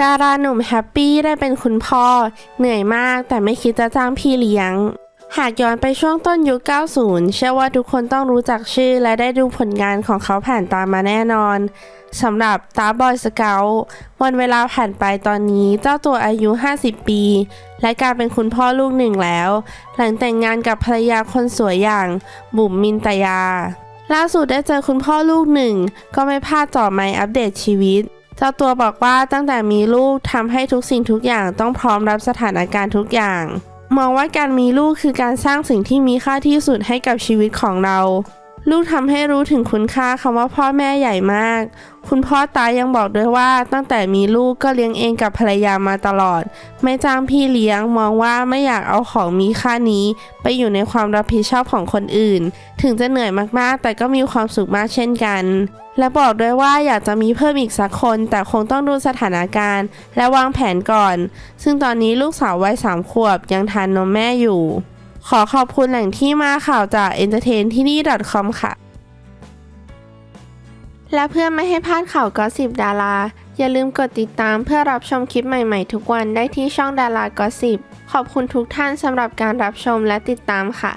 ดาราหนุ่มแฮปปี้ได้เป็นคุณพ่อ เหนื่อยมากแต่ไม่คิดจะจ้างพี่เลี้ยง หากย้อนไปช่วงต้นยุค 90 เชื่อว่าทุกคนต้องรู้จักชื่อและได้ดูผลงานของเขาผ่านตามาแน่นอนสำหรับตาบอยสเกลวันเวลาผ่านไปตอนนี้เจ้าตัวอายุ 50 ปี และกายเป็นคุณพ่อลูกหนึ่งแล้ว หลังแต่งงานกับภรรยาคนสวยอย่าง บุ๋มมินตยา ล่าสุดได้เจอคุณพ่อลูกหนึ่ง ก็ไม่พลาดจ่อไมค์อัปเดตชีวิต เจ้าตัวบอกว่าตั้งแต่มีลูกทำให้ทุกสิ่งทุกอย่างต้องพร้อมรับสถานการณ์ทุกอย่าง มองว่าการมีลูกคือการสร้างสิ่งที่มีค่าที่สุดให้กับชีวิตของเรา ลูกทำให้รู้ถึงคุณค่าคำว่าพ่อแม่ใหญ่มาก คุณพ่อตายังบอกด้วยว่าตั้งแต่มีลูกก็เลี้ยงเองกับภรรยามาตลอด ไม่จ้างพี่เลี้ยงมองว่าไม่อยากเอาของมีค่านี้ ไปอยู่ในความรับผิดชอบของคนอื่น ถึงจะเหนื่อยมากๆ แต่ก็มีความสุขมากเช่นกัน และบอกด้วยว่าอยากจะมีเพิ่มอีกสักคน แต่คงต้องดูสถานการณ์ และวางแผนก่อน ซึ่งตอนนี้ลูกสาววัยสามขวบยังทานนมแม่อยู่ ขอขอบคุณแหล่งที่มาข่าวจาก entertain ที่นี่ .com ค่ะ และเพื่อไม่ให้พลาดข่าวกอสิบดารา อย่าลืมกดติดตามเพื่อรับชมคลิปใหม่ๆ ทุกวันได้ที่ช่องดารากอสิบขอบคุณทุกท่านสำหรับการรับชมและติดตามค่ะ